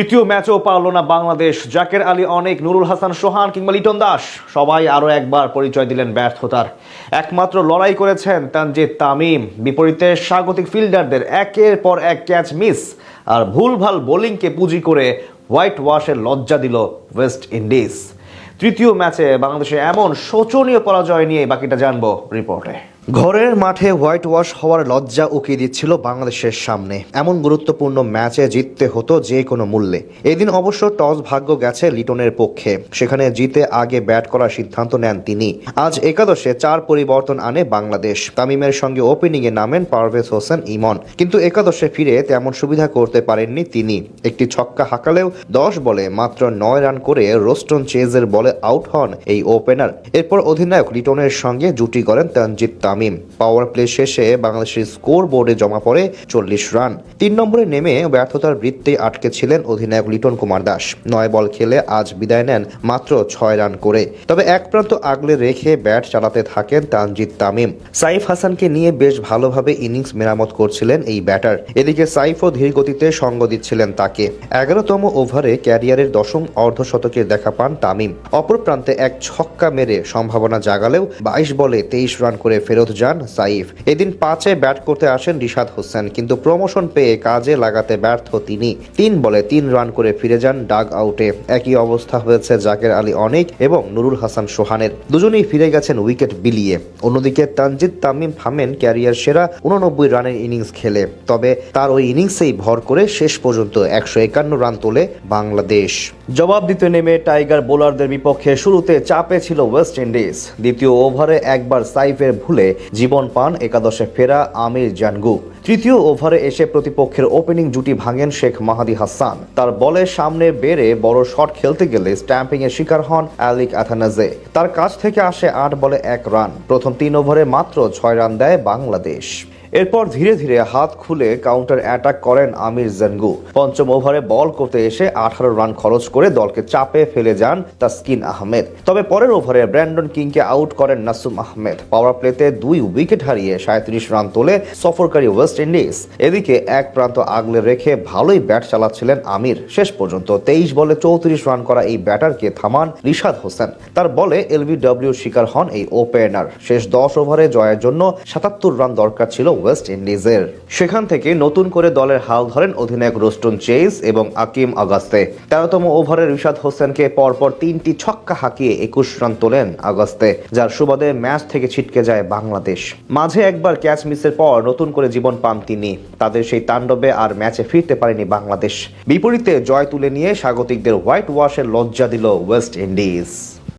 তৃতীয় ম্যাচও পারল না বাংলাদেশ। জাকের আলী অনেক, নুরুল হাসান সোহান কিংবা লিটন দাস। সবাই আরও একবার পরিচয় দিলেন ব্যর্থতার। একমাত্র লড়াই করেছেন তানজিদ তামিম। বিপরীতে স্বাগতিক ফিল্ডারদের একের পর এক ক্যাচ মিস। আর ভুলভাল বোলিংকে পুঁজি করে হোয়াইট ওয়াশের লজ্জা দিল ওয়েস্ট ইন্ডিজ। তৃতীয় ম্যাচে বাংলাদেশে এমন শোচনীয় পরাজয় নিয়ে বাকিটা জানব রিপোর্টে। ঘরের মাঠে হোয়াইট ওয়াশ হওয়ার লজ্জা উকিয়ে দিচ্ছিল বাংলাদেশের সামনে। এমন গুরুত্বপূর্ণ ম্যাচে জিততে হতো যে কোনো মূল্যে। এদিন অবশ্য টস ভাগ্য গেছে লিটনের পক্ষে। সেখানে জিতে আগে ব্যাট করার সিদ্ধান্ত নেন তিনি। আজ একাদশে চার পরিবর্তন আনে বাংলাদেশ। তামিমের সঙ্গে ওপেনিংয়ে নামেন পারভেজ হোসেন ইমন। কিন্তু একাদশে ফিরে তেমন সুবিধা করতে পারেননি তিনি। একটি ছক্কা হাঁকালেও দশ বলে মাত্র নয় রান করে রোস্টন চেজের বলে আউট হন এই ওপেনার। এরপর অধিনায়ক লিটনের সঙ্গে জুটি করেন তানজিদ তামিম পাওয়ার প্লে শেষে বাংলাদেশের স্কোর বোর্ডে জমা পড়ে চল্লিশ রান। তিন নম্বরে নেমে ব্যর্থতার বৃত্তে আটকে ছিলেন অধিনায়ক লিটন কুমার দাস। নয় বল খেলে আজ বিদায় নেন মাত্র ছয় রান করে। তবে এক প্রান্ত আগলে রেখে ব্যাট চালাতে থাকেন তানজিদ তামিম। সাইফ হাসানকে নিয়ে বেশ ভালোভাবে ইনিংস মেরামত করছিলেন এই ব্যাটার। এদিকে সাইফও ধীর গতিতে সঙ্গ দিচ্ছিলেন তাকে। এগারোতম ওভারে ক্যারিয়ারের দশম অর্ধশতকের দেখা পান তামিম। অপর প্রান্তে এক ছক্কা মেরে সম্ভাবনা জাগালেও বাইশ বলে তেইশ রান করে ফেরত যান সাইফ। এদিন পাঁচে ব্যাট করতে আসেন রিশাদ হোসেন, কিন্তু প্রমোশন পেয়ে কাজে লাগাতে ব্যর্থ তিনি। তিন বলে তিন রান করে ফিরে যান ডাগ আউটে। একই অবস্থা হয়েছে জাকের আলী অনেক এবং নুরুল হাসান সোহানের। দুজনেই ফিরে গেছেন উইকেট বিলিয়ে। অন্যদিকে তানজিদ তামিম থামেন ক্যারিয়ার সেরা উননব্বই রানের ইনিংস খেলে। তবে তার ওই ইনিংসেই ভর করে শেষ পর্যন্ত একশো একান্ন রান তোলে বাংলাদেশ। জবাব দিতে নেমে টাইগার বোলারদের বিপক্ষে শুরুতে চাপে ছিল ওয়েস্ট ইন্ডিজ। দ্বিতীয় ওভারে একবার সাইফের ভুলে জীবন পান একাদশে ফেরা আমির জানগু। তৃতীয় ওভারে এসে প্রতিপক্ষের ওপেনিং জুটি ভাঙেন শেখ মাহাদি হাসান। তার বলে সামনে বেড়ে বড় শট খেলতে গেলে স্ট্যাম্পিং এর শিকার হন অ্যালিক আথানাজে। তার কাছ থেকে আসে আট বলে এক রান প্রথম তিন ওভারে মাত্র ছয় রান দেয় বাংলাদেশ। এরপর ধীরে ধীরে হাত খুলে কাউন্টার অ্যাটাক করেন আমির জানগু পঞ্চম ওভারে বল করতে এসে আঠারো রান খরচ করে দলকে চাপে ফেলে যান তাসকিন আহমেদ। তবে পরের ওভারে ব্র্যান্ডন কিংকে আউট করেন নাসুম আহমেদ। পাওয়ার প্লেতে দুই উইকেট হারিয়ে সাঁত্রিশ রান তোলে সফরকারী ওয়েস্ট ইন্ডিজ এদিকে এক প্রান্ত আগলে রেখে ভালোই ব্যাট চালাচ্ছিলেন আমির। শেষ পর্যন্ত তেইশ বলে চৌত্রিশ রান করা এই ব্যাটারকে থামান রিশাদ হোসেন। তার বলে এলবিডব্লিউ শিকার হন এই ওপেনার শেষ দশ ওভারে জয়ের জন্য সাতাত্তর রান দরকার ছিল ওয়েস্ট ইন্ডিজের। সেখান থেকে নতুন করে দলের হাল ধরেন অধিনায়ক রোস্টন চেইস এবং আকিম আগাস্তে তেরোতম ওভারে রিশাদ হোসেনকে পরপর তিনটি ছক্কা হাঁকিয়ে একুশ রান তোলেন আগাস্তে যার সুবাদে ম্যাচ থেকে ছিটকে যায় বাংলাদেশ। মাঝে একবার ক্যাচ মিসের পর নতুন করে জীবন পান তিনি। তাদের সেই তাণ্ডবে আর ম্যাচে ফিরতে পারেনি বাংলাদেশ। বিপরীতে জয় তুলে নিয়ে স্বাগতিকদের হোয়াইট ওয়াশের লজ্জা দিল ওয়েস্ট ইন্ডিজ।